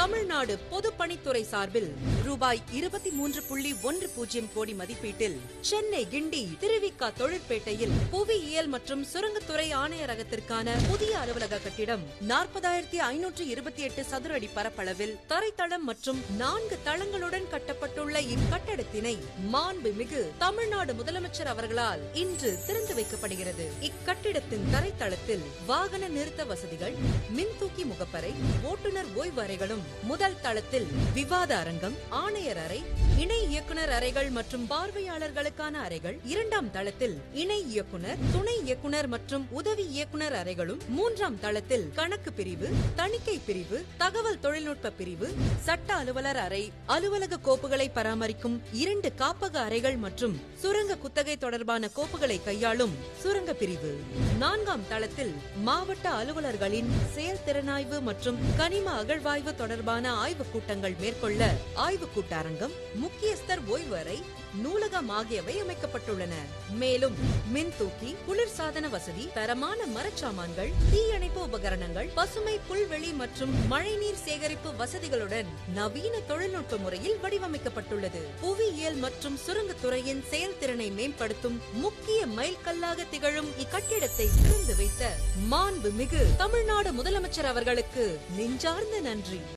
தமிழ்நாடு பொதுப்பணித்துறை சார்பில் ரூபாய் இருபத்தி மூன்று புள்ளி ஒன்று பூஜ்ஜியம் கோடி மதிப்பீட்டில் சென்னை கிண்டி திருவிக்கா தொழிற்பேட்டையில் புவியியல் மற்றும் சுரங்கத்துறை ஆணையரகத்திற்கான புதிய அலுவலக கட்டிடம் நாற்பதாயிரத்தி ஐநூற்று இருபத்தி எட்டு சதுர அடி பரப்பளவில் தரைத்தளம் மற்றும் நான்கு தளங்களுடன் கட்டப்பட்டுள்ள இக்கட்டடத்தினை மாண்புமிகு தமிழ்நாடு முதலமைச்சர் அவர்களால் இன்று திறந்து வைக்கப்படுகிறது. இக்கட்டிடத்தின் தரைத்தளத்தில் வாகன நிறுத்த வசதிகள் மின்தூக்கி முகப்பறை ஓட்டுநர் ஓய்வறைகளும் முதல் தளத்தில் விவாத அரங்கம் ஆணையர் அறை இணை இயக்குனர் அறைகள் மற்றும் பார்வையாளர்களுக்கான அறைகள். இரண்டாம் தளத்தில் இணை இயக்குனர் துணை இயக்குனர் மற்றும் உதவி இயக்குனர் அறைகளும். மூன்றாம் தளத்தில் கணக்கு பிரிவு தணிக்கை பிரிவு தகவல் தொழில்நுட்ப பிரிவு சட்ட அலுவலர் அறை அலுவலக கோப்புகளை பராமரிக்கும் இரண்டு காப்பக அறைகள் மற்றும் சுரங்க குத்தகை தொடர்பான கோப்புகளை கையாளும் சுரங்க பிரிவு. நான்காம் தளத்தில் மாவட்ட அலுவலர்களின் செயல்திறனாய்வு மற்றும் கனிம அகழ்வாய்வு தொடர்பான ஆய்வுக் கூட்டங்கள் மேற்கொள்ள ஆய்வுக் கூட்டரங்கம் முக்கியஸ்தர் ஓய்வு நூலகம் ஆகியவை அமைக்கப்பட்டுள்ளன. மேலும் மின்தூக்கி குளிர்சாதன வசதி தரமான மரச்சாமான்கள் தீயணைப்பு உபகரணங்கள் பசுமை புல்வெளி மற்றும் மழைநீர் சேகரிப்பு வசதிகளுடன் நவீன தொழில்நுட்ப முறையில் வடிவமைக்கப்பட்டுள்ளது. புவியியல் மற்றும் சுரங்கத்துறையின் செயல்திறனை மேம்படுத்தும் முக்கிய மைல்கல்லாக திகழும் இக்கட்டிடத்தை திறந்து வைத்த மாண்புமிகு தமிழ்நாடு முதலமைச்சர் அவர்களுக்கு நெஞ்சார்ந்த நன்றி.